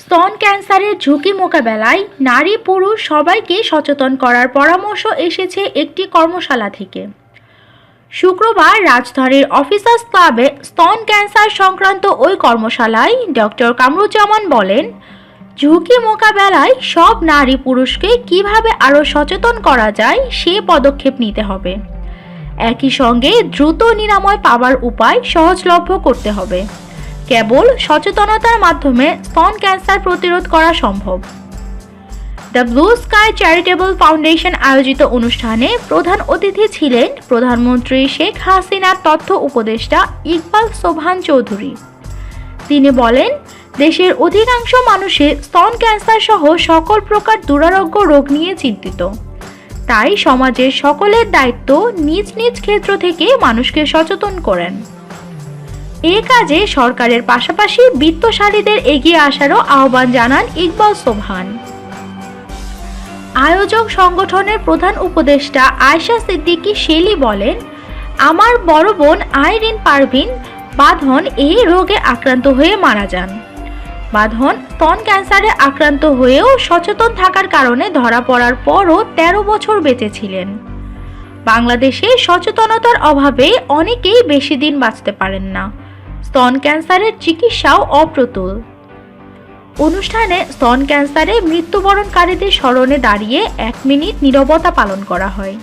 স্তন ক্যান্সারের ঝুঁকি মোকাবেলায় নারী পুরুষ সবাইকে সচেতন করার পরামর্শ এসেছে একটি কর্মশালা থেকে। শুক্রবার রাজধানীর অফিসার্স ক্লাবে স্তন ক্যান্সার সংক্রান্ত ওই কর্মশালায় ডক্টর কামরুজ্জামান বলেন, ঝুঁকি মোকাবেলায় সব নারী পুরুষকে কীভাবে আরও সচেতন করা যায় সে পদক্ষেপ নিতে হবে। একই সঙ্গে দ্রুত নিরাময় পাওয়ার উপায় সহজলভ্য করতে হবে। সচেতনতার মাধ্যমে স্তন ক্যান্সার প্রতিরোধ করা সম্ভব। The blue sky charitable foundation আয়োজিত অনুষ্ঠানে প্রধান অতিথি ছিলেন প্রধানমন্ত্রী শেখ হাসিনার তথ্য উপদেষ্টা ইকবাল সোবহান চৌধুরী। তিনি বলেন, দেশের অধিকাংশ মানুষের স্তন ক্যান্সার সহ সকল প্রকার দুরারোগ্য রোগ নিয়ে চিন্তিত। তাই সমাজের সকলের দায়িত্ব নিজ নিজ ক্ষেত্র থেকে মানুষকে সচেতন করেন। এ কাজে সরকারের পাশাপাশি বিত্তশালীদের এগিয়ে আসারও আহ্বান জানান ইকবাল সোবহান। আয়োজক সংগঠনের প্রধান উপদেষ্টা আয়শা সিদ্দিকী শেলি বলেন, আমার বড় বোন আইরিন পারভিন বাঁধন এই রোগে আক্রান্ত হয়ে মারা যান। বাঁধন স্তন ক্যান্সারে আক্রান্ত হয়েও সচেতন থাকার কারণে ধরা পড়ার পরও ১৩ বছর বেঁচে ছিলেন। বাংলাদেশে সচেতনতার অভাবে অনেকেই বেশি দিন বাঁচতে পারেন না। স্তন ক্যান্সারের চিকিৎসাও অপ্রতুল। অনুষ্ঠানে স্তন ক্যান্সারে মৃত্যুবরণকারীদের স্মরণে দাঁড়িয়ে এক মিনিট নিরবতা পালন করা হয়।